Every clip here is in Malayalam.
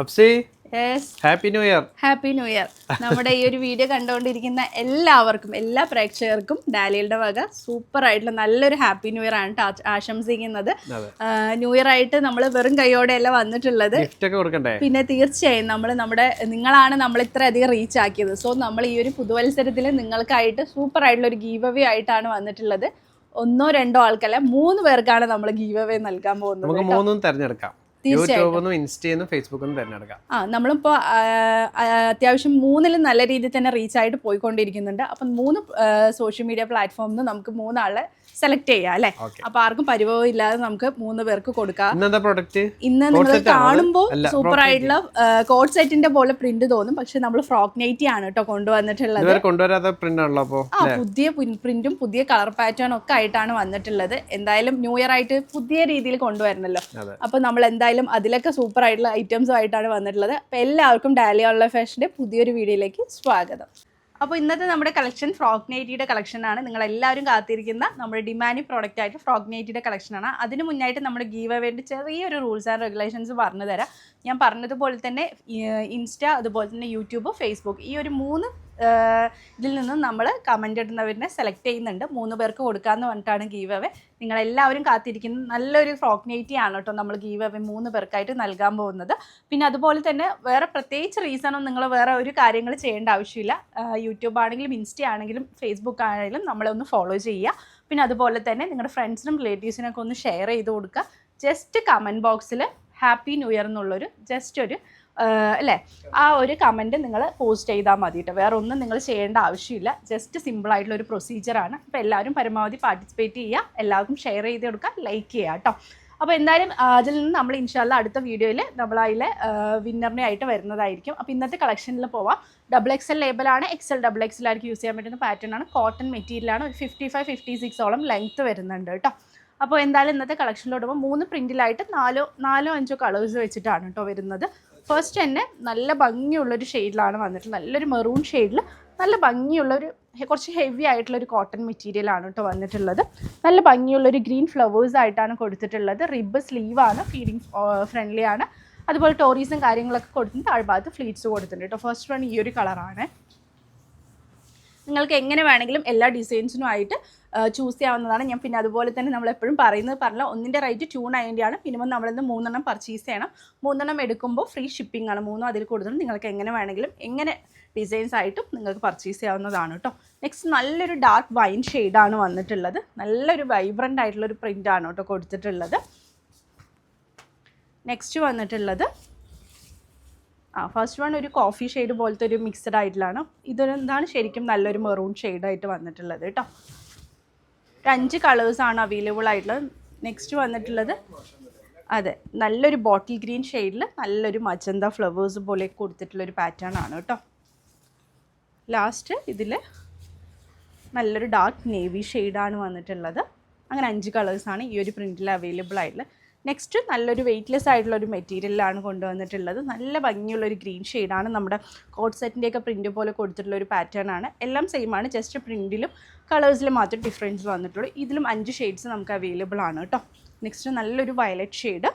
അപ്സി happy new year happy new year നമ്മുടെ ഈ ഒരു വീഡിയോ കണ്ടുകൊണ്ടിരിക്കുന്ന എല്ലാവർക്കും എല്ലാ പ്രേക്ഷകർക്കും ഡാലിയുടെ വക സൂപ്പർ ആയിട്ടുള്ള നല്ലൊരു ഹാപ്പി ന്യൂ ഇയർ ആണ് ആശംസിക്കുന്നത്. ന്യൂ ഇയർ ആയിട്ട് നമ്മൾ വെറും കൈയോടെ അല്ല വന്നിട്ടുള്ളത് പിന്നെ തീർച്ചയായും നമ്മൾ നമ്മുടെ നിങ്ങളാണ് നമ്മൾ ഇത്ര അധികം റീച്ച് ആക്കിയത്. സോ നമ്മൾ ഈ ഒരു പുതുവത്സരത്തിൽ നിങ്ങൾക്കായിട്ട് സൂപ്പർ ആയിട്ടുള്ള ഒരു ഗീവ് അവേ ആയിട്ടാണ് വന്നിട്ടുള്ളത്. ഒന്നോ രണ്ടോ ആൾക്കല്ല മൂന്ന് പേർക്കാണ് നമ്മൾ ഗീവ് അവേ നൽകാൻ പോകുന്നത് നമുക്ക് മൂന്നും തിരഞ്ഞെടുക്കാം. യൂട്യൂബിന്നും ഇൻസ്റ്റയിന്നും ഫേസ്ബുക്കിന്നും തിരഞ്ഞെടുക്കാം. ആ നമ്മളിപ്പോൾ അത്യാവശ്യം മൂന്നിൽ നല്ല രീതിയിൽ തന്നെ റീച്ച് ആയിട്ട് പോയിക്കൊണ്ടിരിക്കുന്നുണ്ട്. അപ്പം മൂന്ന് സോഷ്യൽ മീഡിയ പ്ലാറ്റ്ഫോമിൽ നിന്ന് നമുക്ക് മൂന്നാളെ സെലക്ട് ചെയ്യാം അല്ലേ? അപ്പൊ ആർക്കും പരിഭവം ഇല്ലാതെ നമുക്ക് മൂന്ന് പേർക്ക് കൊടുക്കാം. ഇന്ന് നിങ്ങൾ? കാണുമ്പോൾ സൂപ്പർ ആയിട്ടുള്ള കോട്ട് സെറ്റിന്റെ പോലെ പ്രിന്റ് തോന്നും. പക്ഷെ നമ്മൾ ഫ്രോക്ക് നൈറ്റി ആണ് കേട്ടോ കൊണ്ടുവന്നിട്ടുള്ളത്. ആ പുതിയ പ്രിന്റും പുതിയ കളർ പാറ്റേൺ ഒക്കെ ആയിട്ടാണ് വന്നിട്ടുള്ളത്. എന്തായാലും ന്യൂ ഇയർ ആയിട്ട് പുതിയ രീതിയിൽ കൊണ്ടുവരണല്ലോ. അപ്പൊ നമ്മൾ എന്തായാലും അതിലൊക്കെ സൂപ്പർ ആയിട്ടുള്ള ഐറ്റംസും ആയിട്ടാണ് വന്നിട്ടുള്ളത്. അപ്പോൾ എല്ലാവർക്കും ഡാലി ഓൺലൈൻ ഫാഷന്റെ പുതിയൊരു വീഡിയോയിലേക്ക് സ്വാഗതം. അപ്പോൾ ഇന്നത്തെ നമ്മുടെ കളക്ഷൻ ഫ്രോക്ക് നൈറ്റിയുടെ കളക്ഷൻ ആണ്. നിങ്ങൾ എല്ലാവരും കാത്തിരിക്കുന്ന നമ്മുടെ ഡിമാൻഡ് പ്രോഡക്റ്റ് ആയിട്ട് ഫ്രോക്ക് നൈറ്റിയുടെ കളക്ഷൻ ആണ്. അതിന് മുന്നായിട്ട് നമ്മുടെ ഗീവ് വേണ്ടി ചെറിയൊരു റൂൾസ് ആൻഡ് റെഗുലേഷൻസ് പറഞ്ഞു തരാം ഞാൻ പറഞ്ഞതുപോലെ തന്നെ ഇൻസ്റ്റ അതുപോലെ തന്നെ യൂട്യൂബ് ഫേസ്ബുക്ക് ഈ ഒരു മൂന്ന് ഇതിൽ നിന്നും നമ്മൾ കമന്റ് ഇടുന്നവരിനെ സെലക്ട് ചെയ്യുന്നുണ്ട്. മൂന്ന് പേർക്ക് കൊടുക്കാമെന്ന് പറഞ്ഞിട്ടാണ് ഗീവ് അവേ നിങ്ങളെല്ലാവരും കാത്തിരിക്കുന്ന നല്ലൊരു ഫ്രോക്ക് നൈറ്റി ആണ് കേട്ടോ നമ്മൾ ഗീവ് അവേ മൂന്ന് പേർക്കായിട്ട് നൽകാൻ പോകുന്നത്. പിന്നെ അതുപോലെ തന്നെ വേറെ പ്രത്യേകിച്ച് റീസണും നിങ്ങൾ വേറെ ഒരു കാര്യങ്ങൾ ചെയ്യേണ്ട ആവശ്യമില്ല. യൂട്യൂബ് ആണെങ്കിലും ഇൻസ്റ്റ ആണെങ്കിലും ഫേസ്ബുക്ക് ആണെങ്കിലും നമ്മളെ ഒന്ന് ഫോളോ ചെയ്യുക. പിന്നെ അതുപോലെ തന്നെ നിങ്ങളുടെ ഫ്രണ്ട്സിനും റിലേറ്റീവ്സിനൊക്കെ ഒന്ന് ഷെയർ ചെയ്ത് കൊടുക്കുക. ജസ്റ്റ് കമന്റ് ബോക്സിൽ ഹാപ്പി ന്യൂ ഇയർ എന്നുള്ളൊരു ജസ്റ്റ് ഒരു അല്ലേ? ആ ഒരു കമന്റ് നിങ്ങൾ പോസ്റ്റ് ചെയ്താൽ മതി കേട്ടോ വേറെ ഒന്നും നിങ്ങൾ ചെയ്യേണ്ട ആവശ്യമില്ല. ജസ്റ്റ് സിമ്പിൾ ആയിട്ടുള്ള ഒരു പ്രൊസീജിയറാണ് അപ്പോൾ എല്ലാവരും പരമാവധി പാർട്ടിസിപ്പേറ്റ് ചെയ്യുക. എല്ലാവർക്കും ഷെയർ ചെയ്ത് കൊടുക്കുക. ലൈക്ക് ചെയ്യുക കേട്ടോ അപ്പോൾ എന്തായാലും അതിൽ നിന്ന് നമ്മൾ ഇൻഷാല്ല അടുത്ത വീഡിയോയിൽ നമ്മൾ അതിലെ വിന്നറിനെ ആയിട്ട് വരുന്നതായിരിക്കും. അപ്പോൾ ഇന്നത്തെ കളക്ഷനിൽ പോവാം. ഡബിൾ എക്സ് എൽ ലേബലാണ് എക്സ് എൽ ഡബിൾ എക്സ് എല്ലാവർക്കും യൂസ് ചെയ്യാൻ പറ്റുന്ന പാറ്റേൺ ആണ്. കോട്ടൺ മെറ്റീരിയലാണ് ഒരു ഫിഫ്റ്റി ഫൈവ് ഫിഫ്റ്റി സിക്സോളം ലെങ്ത്ത് വരുന്നുണ്ട് കേട്ടോ അപ്പോൾ എന്തായാലും ഇന്നത്തെ കളക്ഷനിലോട്ട് പോകുമ്പോൾ മൂന്ന് പ്രിന്റിലായിട്ട് നാലോ നാലോ അഞ്ചോ കളേഴ്സ് വെച്ചിട്ടാണ് കേട്ടോ വരുന്നത്. ഫസ്റ്റ് തന്നെ നല്ല ഭംഗിയുള്ളൊരു ഷെയ്ഡിലാണ് വന്നിട്ടുള്ളത്. നല്ലൊരു മെറൂൺ ഷെയ്ഡിൽ നല്ല ഭംഗിയുള്ളൊരു കുറച്ച് ഹെവി ആയിട്ടുള്ളൊരു കോട്ടൺ മെറ്റീരിയലാണ് കേട്ടോ വന്നിട്ടുള്ളത്. നല്ല ഭംഗിയുള്ളൊരു ഗ്രീൻ ഫ്ലവേഴ്സ് ആയിട്ടാണ് കൊടുത്തിട്ടുള്ളത്. റിബ് സ്ലീവാണ് ഫീഡിങ് ഫ്രണ്ട്ലി ആണ്. അതുപോലെ ടോറീസും കാര്യങ്ങളൊക്കെ കൊടുത്തിട്ട് താഴ്ഭാഗത്ത് ഫ്ലീറ്റ്സ് കൊടുത്തിട്ടുണ്ട് കേട്ടോ ഫസ്റ്റ് വൺ ഈ ഒരു കളറാണ് നിങ്ങൾക്ക് എങ്ങനെ വേണമെങ്കിലും എല്ലാ ഡിസൈൻസിനും ആയിട്ട് ചൂസ് ചെയ്യാവുന്നതാണ്. ഞാൻ പിന്നെ അതുപോലെ തന്നെ നമ്മൾ എപ്പോഴും പറയുന്നത് പറഞ്ഞാൽ ഒന്നിന്റെ റേറ്റ് ടു നയന്റിയാണ് മിനിമം നമ്മളിന്ന് മൂന്നെണ്ണം പർച്ചേസ് ചെയ്യണം. മൂന്നെണ്ണം എടുക്കുമ്പോൾ ഫ്രീ ഷിപ്പിംഗ് ആണ്. മൂന്നും അതിൽ കൂടുതലും നിങ്ങൾക്ക് എങ്ങനെ വേണമെങ്കിലും എങ്ങനെ ഡിസൈൻസ് ആയിട്ടും നിങ്ങൾക്ക് പർച്ചേസ് ചെയ്യാവുന്നതാണ് കേട്ടോ നെക്സ്റ്റ് നല്ലൊരു ഡാർക്ക് വൈൻ ഷെയ്ഡാണ് വന്നിട്ടുള്ളത്. നല്ലൊരു വൈബ്രന്റ് ആയിട്ടുള്ളൊരു പ്രിന്റാണ് കേട്ടോ കൊടുത്തിട്ടുള്ളത്. നെക്സ്റ്റ് വന്നിട്ടുള്ളത് ആ ഫസ്റ്റ് വൺ ഒരു കോഫി ഷെയ്ഡ് പോലത്തെ ഒരു മിക്സഡ് ആയിട്ടുള്ളതാണ്. ഇതൊരു എന്താണ് ശരിക്കും നല്ലൊരു മെറൂൺ ഷെയ്ഡായിട്ട് വന്നിട്ടുള്ളത് കേട്ടോ അഞ്ച് കളേഴ്സാണ് അവൈലബിൾ ആയിട്ടുള്ളത്. നെക്സ്റ്റ് വന്നിട്ടുള്ളത് അതെ നല്ലൊരു ബോട്ടിൽ ഗ്രീൻ ഷെയ്ഡിൽ നല്ലൊരു മജന്ത ഫ്ലവേഴ്സ് പോലെ കൊടുത്തിട്ടുള്ളൊരു പാറ്റേൺ ആണ് കേട്ടോ ലാസ്റ്റ് ഇതിൽ നല്ലൊരു ഡാർക്ക് നേവി ഷെയ്ഡാണ് വന്നിട്ടുള്ളത്. അങ്ങനെ അഞ്ച് കളേഴ്സാണ് ഈ ഒരു പ്രിന്റിൽ അവൈലബിൾ ആയിട്ടുള്ളത്. നെക്സ്റ്റ് നല്ലൊരു വെയ്റ്റ്ലെസ് ആയിട്ടുള്ള ഒരു മെറ്റീരിയലാണ് കൊണ്ടുവന്നിട്ടുള്ളത്. നല്ല ഭംഗിയുള്ള ഒരു ഗ്രീൻ ഷെയ്ഡാണ് നമ്മുടെ കോട്ട് സെറ്റിന്റെയൊക്കെ പ്രിന്റ് പോലെ കൊടുത്തിട്ടുള്ള ഒരു പാറ്റേൺ ആണ്. എല്ലാം സെയിം ആണ് ജസ്റ്റ് പ്രിന്റിലും കളേഴ്സിലും മാത്രം ഡിഫറൻസ് വന്നിട്ടുള്ളൂ. ഇതിലും അഞ്ച് ഷെയ്ഡ്സ് നമുക്ക് അവൈലബിൾ ആണ് കേട്ടോ നെക്സ്റ്റ് നല്ലൊരു വയലറ്റ് ഷെയ്ഡ്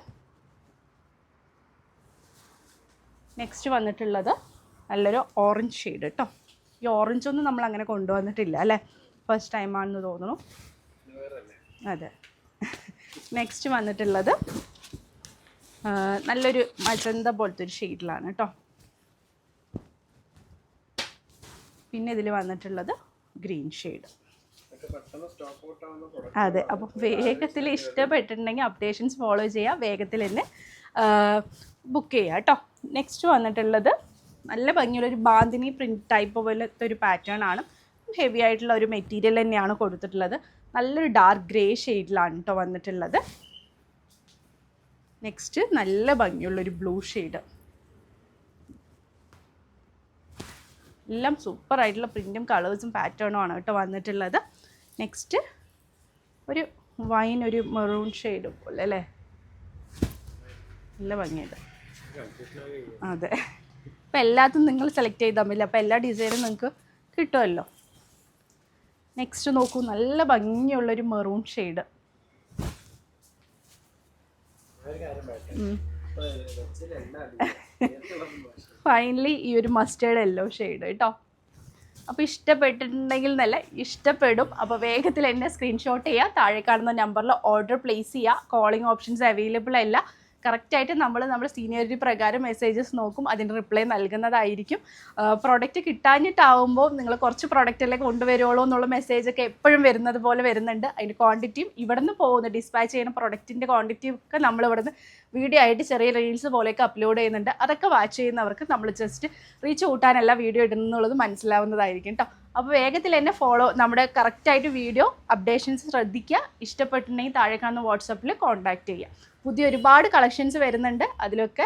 നെക്സ്റ്റ് വന്നിട്ടുള്ളത് നല്ലൊരു ഓറഞ്ച് ഷെയ്ഡ് കേട്ടോ ഈ ഓറഞ്ച് ഒന്നും നമ്മൾ അങ്ങനെ കൊണ്ടുവന്നിട്ടില്ല അല്ലേ? ഫസ്റ്റ് ടൈം ടൈമാണെന്ന് തോന്നുന്നു. അതെ. നെക്സ്റ്റ് വന്നിട്ടുള്ളത് നല്ലൊരു മജന്ത പോലത്തെ ഒരു ഷെയ്ഡിലാണ് കേട്ടോ പിന്നെ ഇതിൽ വന്നിട്ടുള്ളത് ഗ്രീൻ ഷെയ്ഡ് അതെ അപ്പോൾ വേഗത്തിൽ ഇഷ്ടപ്പെട്ടിട്ടുണ്ടെങ്കിൽ അപ്ഡേഷൻസ് ഫോളോ ചെയ്യുക വേഗത്തിൽ തന്നെ ബുക്ക് ചെയ്യുക കേട്ടോ നെക്സ്റ്റ് വന്നിട്ടുള്ളത് നല്ല ഭംഗിയുള്ള ഒരു ബാന്തിനി പ്രിന്റ് ടൈപ്പ് പോലത്തെ ഒരു പാറ്റേൺ ആണ്. ഹെവി ആയിട്ടുള്ള ഒരു മെറ്റീരിയൽ തന്നെയാണ് കൊടുത്തിട്ടുള്ളത്. നല്ലൊരു ഡാർക്ക് ഗ്രേ ഷെയ്ഡിലാണ് കേട്ടോ വന്നിട്ടുള്ളത്. നെക്സ്റ്റ് നല്ല ഭംഗിയുള്ളൊരു ബ്ലൂ ഷെയ്ഡ് എല്ലാം സൂപ്പർ ആയിട്ടുള്ള പ്രിന്റും കളേഴ്സും പാറ്റേണും ആണ് കേട്ടോ വന്നിട്ടുള്ളത്. നെക്സ്റ്റ് ഒരു വൈൻ ഒരു മെറൂൺ ഷെയ്ഡ് പോലെ അല്ലേ? നല്ല ഭംഗിയുണ്ട്. അതെ. അപ്പം എല്ലാത്തും നിങ്ങൾ സെലക്ട് ചെയ്താൽ മതി. അപ്പോൾ എല്ലാ ഡിസൈനും നിങ്ങൾക്ക് കിട്ടുമല്ലോ നെക്സ്റ്റ് നോക്കൂ നല്ല ഭംഗിയുള്ളൊരു മെറൂൺ ഷെയ്ഡ് ഫൈനലി ഈ ഒരു മസ്റ്റേർഡ് യെല്ലോ ഷെയ്ഡ് കേട്ടോ. അപ്പോൾ ഇഷ്ടപ്പെട്ടിട്ടുണ്ടെങ്കിൽ നല്ല ഇഷ്ടപ്പെടും. അപ്പോൾ വേഗത്തിൽ എന്നെ സ്ക്രീൻഷോട്ട് ചെയ്യുക താഴെ കാണുന്ന നമ്പറിൽ ഓർഡർ പ്ലേസ് ചെയ്യുക കോളിംഗ് ഓപ്ഷൻസ് അവൈലബിൾ അല്ല. കറക്റ്റായിട്ട് നമ്മൾ നമ്മുടെ സീനിയോറിറ്റി പ്രകാരം മെസ്സേജസ് നോക്കും അതിന് റിപ്ലൈ നൽകുന്നതായിരിക്കും. പ്രോഡക്റ്റ് കിട്ടാഞ്ഞിട്ടാവുമ്പോൾ നിങ്ങൾ കുറച്ച് പ്രോഡക്റ്റല്ലേ കൊണ്ടുവരുള്ളൂ എന്നുള്ള മെസ്സേജ് ഒക്കെ എപ്പോഴും വരുന്നത് പോലെ വരുന്നുണ്ട്. അതിന്റെ ക്വാണ്ടിറ്റിയും ഇവിടെ നിന്ന് പോകുന്ന. ഡിസ്പാച്ച് ചെയ്യുന്ന പ്രൊഡക്റ്റിന്റെ ക്വാണ്ടിറ്റിയും ഒക്കെ നമ്മൾ ഇവിടെ നിന്ന് വീഡിയോ ആയിട്ട് ചെറിയ റീൽസ് പോലെയൊക്കെ അപ്ലോഡ് ചെയ്യുന്നുണ്ട്. അതൊക്കെ വാച്ച് ചെയ്യുന്നവർക്ക് നമ്മൾ ജസ്റ്റ് റീച്ച് കൂട്ടാനല്ല വീഡിയോ ഇടുന്നുള്ളത് മനസ്സിലാവുന്നതായിരിക്കും കേട്ടോ അപ്പോൾ വേഗത്തിൽ എന്നെ ഫോളോ നമ്മുടെ കറക്റ്റായിട്ട് വീഡിയോ അപ്ഡേഷൻസ് ശ്രദ്ധിക്കുക. ഇഷ്ടപ്പെട്ടിട്ടുണ്ടെങ്കിൽ താഴെ കാണുന്ന വാട്സപ്പിൽ കോൺടാക്റ്റ് ചെയ്യുക. പുതിയ ഒരുപാട് കളക്ഷൻസ് വരുന്നുണ്ട്. അതിലൊക്കെ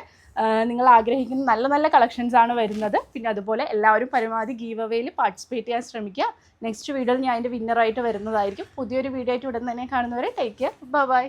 നിങ്ങൾ ആഗ്രഹിക്കുന്ന നല്ല നല്ല കളക്ഷൻസ് ആണ് വരുന്നത്. പിന്നെ അതുപോലെ എല്ലാവരും പരമാവധി ഗീവ് അവേയിൽ പാർട്ടിസിപ്പേറ്റ് ചെയ്യാൻ ശ്രമിക്കുക. നെക്സ്റ്റ് വീഡിയോയിൽ ഞാൻ അതിന്റെ വിന്നറായിട്ട് വരുന്നതായിരിക്കും. പുതിയൊരു വീഡിയോ ആയിട്ട് ഉടൻ തന്നെ കാണുന്നവരെ ടേക്ക് കെയർ ബൈ